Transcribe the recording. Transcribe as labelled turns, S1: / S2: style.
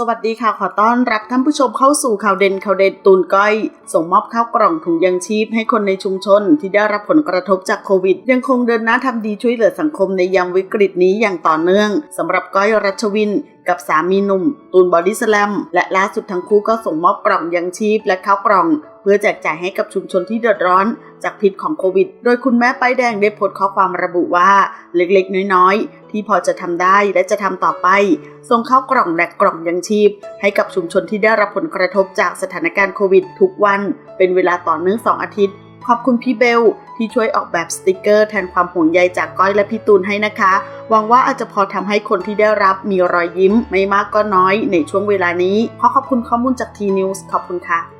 S1: สวัสดีค่ะ ขอต้อนรับท่านผู้ชมเข้าสู่ข่าวเด่นข่าวเด่นตูนก้อย ส่งมอบข้าวกล่องถุงยังชีพให้คนในชุมชนที่ได้รับผลกระทบจากโควิด ยังคงเดินหน้าทำดีช่วยเหลือสังคมในยามวิกฤตนี้อย่างต่อเนื่องสำหรับก้อยรัชวินกับสามีหนุ่ม ตูนบอดี้สแลม และล่าสุดทั้งคู่ก็ส่งมอบกล่องยังชีพและข้าวกล่อง พื่อแจกจ่ายให้กับชุมชนที่เดือดร้อน จากพิษของโควิด โดยคุณแม่ป้ายแดงได้โพสต์ข้อความระบุว่าเล็กๆ น้อยๆ ที่พอจะทำได้และจะทำต่อไป ส่งเข้ากล่องและกล่องยังชีพ ให้กับชุมชนที่ได้รับผลกระทบจากสถานการณ์โควิด ทุกวัน เป็นเวลาต่อเนื่อง2อาทิตย์ ขอบคุณพี่เบลที่ช่วยออกแบบสติกเกอร์แทนความห่วงใยจากก้อยและพี่ตูนให้นะคะ หวังว่าอาจจะพอทำให้คนที่ได้รับมีรอยยิ้ม ไม่มากก็น้อยในช่วงเวลานี้ ขอขอบคุณข้อมูลจากทีนิวส์ขอบคุณค่ะ